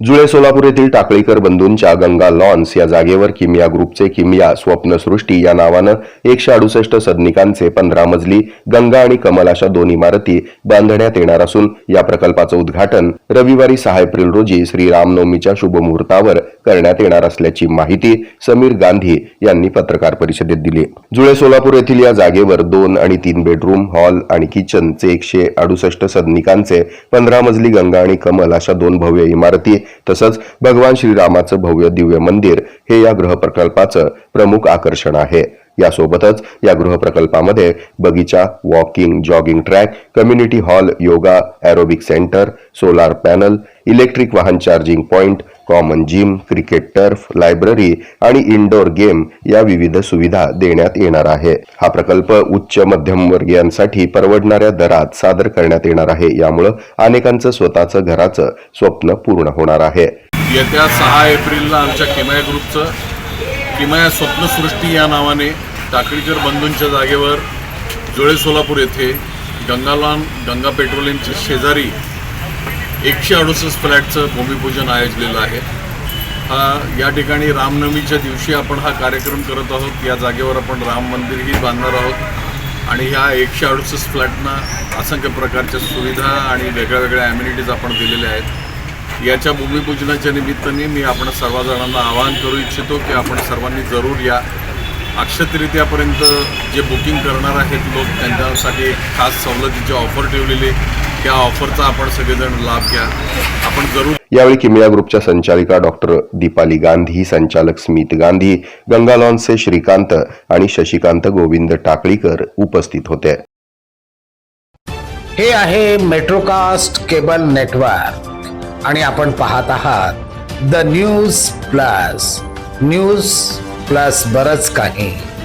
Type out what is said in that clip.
जुळे सोलापूर येथील टाकळीकर बंधूंच्या गंगा लॉन्स या जागेवर किमिया ग्रुपचे किमिया स्वप्नसृष्टी या नावानं एकशे अडुसष्ट सदनिकांचे पंधरा मजली गंगा आणि कमल अशा दोन इमारती बांधण्यात येणार असून या प्रकल्पाचं उद्घाटन रविवारी सहा एप्रिल रोजी श्री रामनवमीच्या शुभमुहूर्तावर करण्यात येणार असल्याची माहिती समीर गांधी यांनी पत्रकार परिषदेत दिली. जुळे सोलापूर येथील या जागेवर दोन आणि तीन बेडरूम हॉल आणि किचनचे एकशे अडुसष्ट सदनिकांचे पंधरा मजली गंगा आणि कमल अशा दोन भव्य इमारती तसंच भगवान श्रीरामाचं भव्य दिव्य मंदिर हे या गृहप्रकल्पाचं प्रमुख आकर्षण आहे. यासोबतच या गृहप्रकल्पामध्ये बगीचा walking jogging track community hall yoga aerobic centre solar panel electric वाहन charging point common gym cricket turf library आणि इनडोअर गेम या विविध सुविधा देण्यात येणार आहे. हा प्रकल्प उच्च मध्यमवर्गीयांसाठी परवडणाऱ्या दरात सादर करण्यात येणार आहे. यामुळं अनेकांचं स्वतःचं घराचं स्वप्न पूर्ण होणार आहे. येत्या सहा एप्रिलला आमच्या किमाया ग्रुपचं किमाया स्वप्नसृष्टी या नावाने टाकळीकर बंधूंच्या जागेवर जुळे सोलापूर येथे गंगालान गंगा पेट्रोलियमच्या शेजारी एकशे अडुसष्ट फ्लॅटचं भूमिपूजन आयोजलेलं आहे. हा या ठिकाणी रामनवमीच्या दिवशी आपण हा कार्यक्रम करत आहोत. या जागेवर आपण राम मंदिरही बांधणार आहोत. आणि ह्या एकशे अडुसष्ट फ्लॅटना असंख्य प्रकारच्या सुविधा आणि वेगळ्या वेगळ्या ॲम्युनिटीज आपण दिलेल्या आहेत. याच्या भूमिपूजनाच्या निमित्ताने मी आपण सर्वजणांना आवाहन करू इच्छितो की आपण सर्वांनी जरूर या अक्षतरित्यापर्यंत जे बुकिंग करणार आहेत लोक त्यांच्यासाठी खास सवलतीची ऑफर ठेवलेली त्या ऑफरचा आपण सगळेजण लाभ घ्या. आपण जरूर यावेळी किमिया ग्रुपच्या संचालिका डॉक्टर दीपाली गांधी संचालक स्मित गांधी गंगा लॉन्सचे श्रीकांत आणि शशिकांत गोविंद टाकळीकर उपस्थित होते. हे आहे मेट्रोकास्ट केबल नेटवर्क आणि आपण पाहत आहात the news plus. News plus बरंच काही.